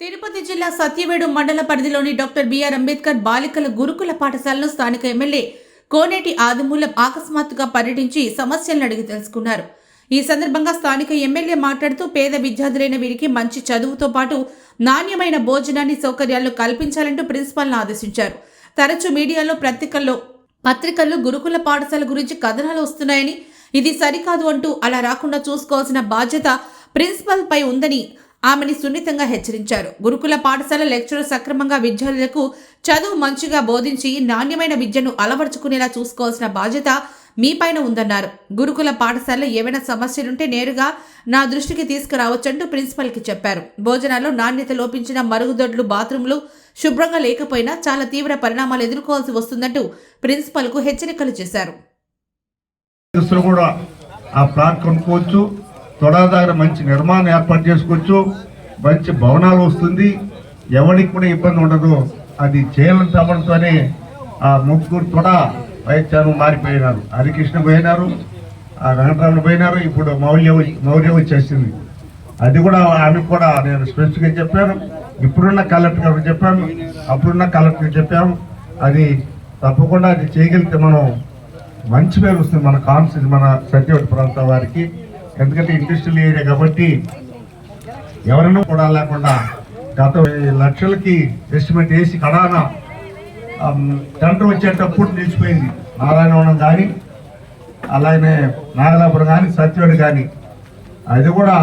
తిరుపతి జిల్లా సత్యవేడు మండల పరిధిలోని డాక్టర్ బిఆర్ అంబేద్కర్ బాలికల గురుకుల పాఠశాలను స్థానిక ఎమ్మెల్యే కోనేటి ఆదిమూలం ఆకస్మాత్తుగా పర్యటించి సమస్యలను అడిగి తెలుసుకున్నారు. ఈ సందర్భంగా స్థానిక ఎమ్మెల్యే మాట్లాడుతూ పేద విద్యార్థులైన వీరికి మంచి చదువుతో పాటు నాణ్యమైన భోజనాన్ని సౌకర్యాలు కల్పించాలంటూ ప్రిన్సిపాల్ను ఆదేశించారు. తరచూ మీడియాలో పత్రికల్లో పత్రికల్లో గురుకుల పాఠశాల గురించి కథనాలు వస్తున్నాయని ఇది సరికాదు అంటూ అలా రాకుండా చూసుకోవాల్సిన బాధ్యత ప్రిన్సిపల్ పై ఉందని ఆమెని సున్నితంగా హెచ్చరించారు. గురుకుల పాఠశాల లెక్చరర్ సక్రమంగా విద్యార్థులకు చదువు మంచిగా బోధించి నాణ్యమైన విద్యను అలవర్చుకునేలా చూసుకోవాల్సిన బాధ్యత మీపైన ఉందన్నారు. గురుకుల పాఠశాలలో ఏవైనా సమస్యలుంటే నేరుగా నా దృష్టికి తీసుకురావచ్చంటూ ప్రిన్సిపల్కి చెప్పారు. భోజనాల్లో నాణ్యత లోపించిన మరుగుదొడ్లు బాత్రూంలు శుభ్రంగా లేకపోయినా చాలా తీవ్ర పరిణామాలు ఎదుర్కోవాల్సి వస్తుందంటూ ప్రిన్సిపల్కు హెచ్చరికలు చేశారు. కూడా ఆ ప్లాట్ కొనుక్కోవచ్చు. తొడా దగ్గర మంచి నిర్మాణం ఏర్పాటు చేసుకోవచ్చు. మంచి భవనాలు వస్తుంది. ఎవరికి కూడా ఇబ్బంది ఉండదు. అది చేయాలని తప్పడంతోనే ఆ ముగ్గురు తొడా వైద్యాలు మారిపోయినారు. హరికృష్ణ పోయినారు. ఆ వెంకటరామన్ పోయినారు. ఇప్పుడు మౌల్య వచ్చి- మౌర్య వచ్చేసింది. అది కూడా ఆమె కూడా నేను స్పెసిఫిక్గా చెప్పాను. ఇప్పుడున్న కలెక్టర్ గారికి చెప్పాను. అప్పుడున్న కలెక్టర్ చెప్పాము అది తప్పకుండా అది చేయగలిగితే మనం మంచి పేరు వస్తుంది. మన కాన్స్టిట్యూన్ మన సత్యవతి ప్రాంతం వారికి. ఎందుకంటే ఇండస్ట్రియల్ ఏరియా కాబట్టి ఎవరైనా కూడా లేకుండా గత లక్షలకి ఎస్టిమేట్ వేసి కడాన టెండర్ వచ్చేటప్పుడు నిలిచిపోయింది. నారాయణవనం కానీ అలాగే నాగలాపురం కానీ సత్యవేడు కానీ అది కూడా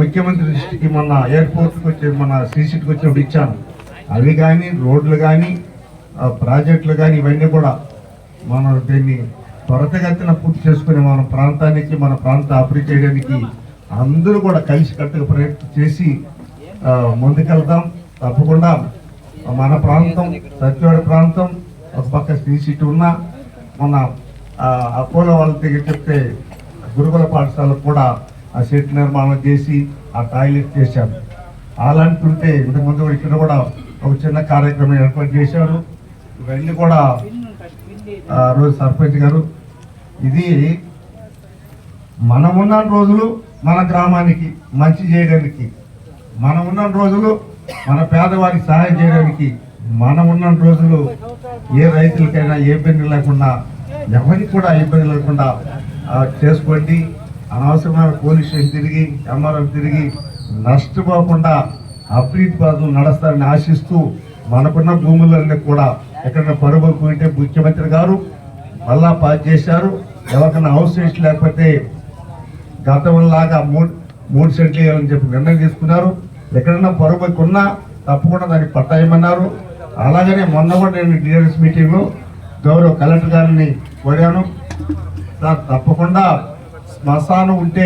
ముఖ్యమంత్రి దృష్టికి మొన్న ఎయిర్పోర్ట్కి వచ్చి మన సీసీటీకి వచ్చినప్పుడు ఇచ్చాను. అవి కానీ రోడ్లు కానీ ప్రాజెక్టులు కానీ ఇవన్నీ కూడా మనం దీన్ని త్వరతగతిన పూర్తి చేసుకుని మన ప్రాంతానికి మన ప్రాంత అభివృద్ధి చేయడానికి అందరూ కూడా కలిసి కట్టుగా ప్రయత్నం చేసి ముందుకెళ్దాం. తప్పకుండా మన ప్రాంతం సత్యవాడ ప్రాంతం ఒక పక్క సీసీటీ ఉన్నా మన అపోలో వాళ్ళ దగ్గర చెప్తే గురుకుల పాఠశాలకు కూడా ఆ సెట్ నిర్మాణం చేసి ఆ టాయిలెట్ చేశారు. అలాంటి ఉంటే ఇంతకుముందు ఇక్కడ కూడా ఒక చిన్న కార్యక్రమం ఏర్పాటు చేశారు. ఇవన్నీ కూడా ఆ రోజు సర్పంచ్ గారు ఇది మనం ఉన్న రోజులు మన గ్రామానికి మంచి చేయడానికి మనం ఉన్న రోజులు మన పేదవారికి సహాయం చేయడానికి మనం ఉన్న రోజులు ఏ రైతులకైనా ఏ ఇబ్బంది లేకుండా ఎవరికి కూడా ఇబ్బంది లేకుండా చేసుకోండి. అనవసరమైన పోలీస్ స్టేషన్ తిరిగి ఎంఆర్ఎం తిరిగి నష్టపోకుండా అభివృద్ధి పథకం నడుస్తారని ఆశిస్తూ మనకున్న భూములన్నీ కూడా ఎక్కడైనా పరుగు పోయింటే ముఖ్యమంత్రి గారు మళ్ళా పాస్ చేశారు. ఎవరికైనా హౌస్ రేట్ లేకపోతే గతంలాగా మూడు మూడు సెంట్లు వేయాలని చెప్పి నిర్ణయం తీసుకున్నారు. ఎక్కడైనా పొరబోకి ఉన్నా తప్పకుండా దాన్ని పట్టాయమన్నారు. అలాగనే మొన్న కూడా నేను డిఆర్ఎస్ మీటింగ్లో గౌరవ కలెక్టర్ గారిని కోరాను. సార్ తప్పకుండా శ్మశానం ఉంటే